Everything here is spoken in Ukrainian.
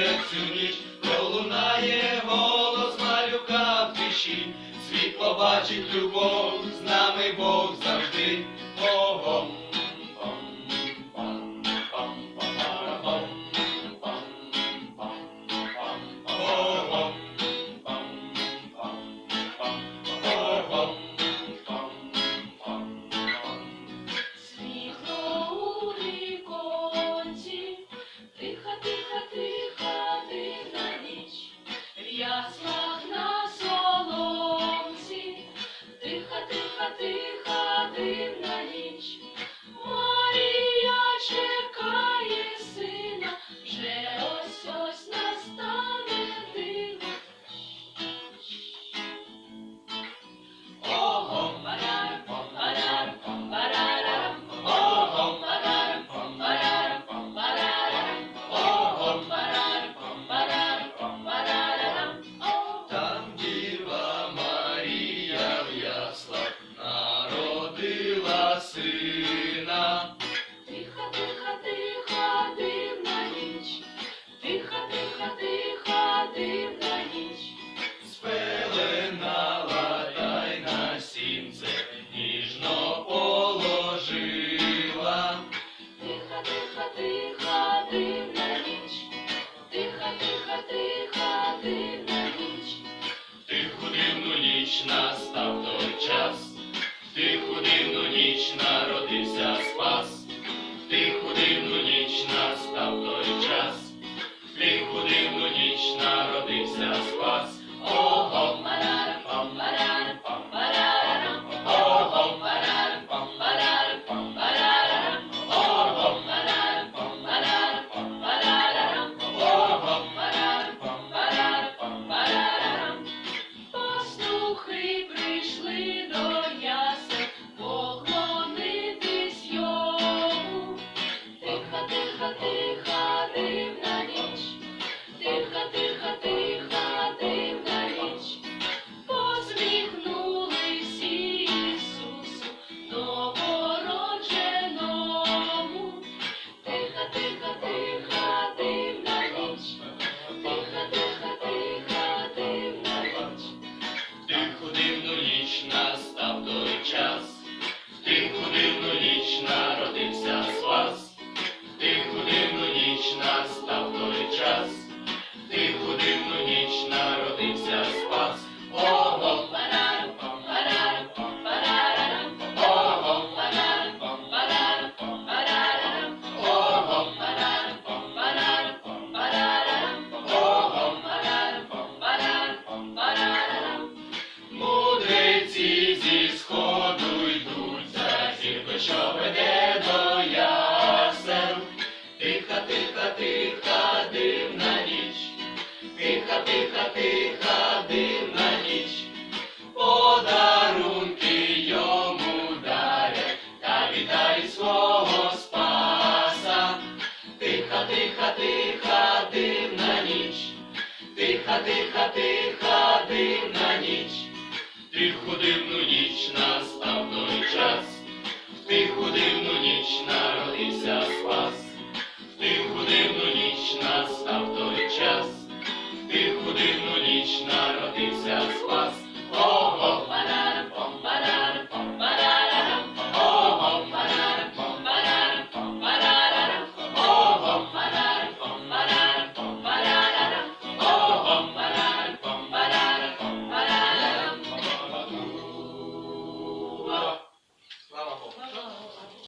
буде всю ніч, пролунає голос малюка в тиші, світ побачить любов, з нами Бог завжди Богом. тиха, тиха, дивна ніч, тиха, тиха, тиха, дивна ніч, тиху дивну ніч настала. тиха, дивна ніч, тиха, тиха, тиха, дивна ніч, подарунки йому дарять, та вітай свого спаса, тиха, тиха, тиха, дивна ніч, тиха, тиха, тиха, дивна ніч, тиху дивну ніч настав той час, тиху дивну ніч народився. дивну ніч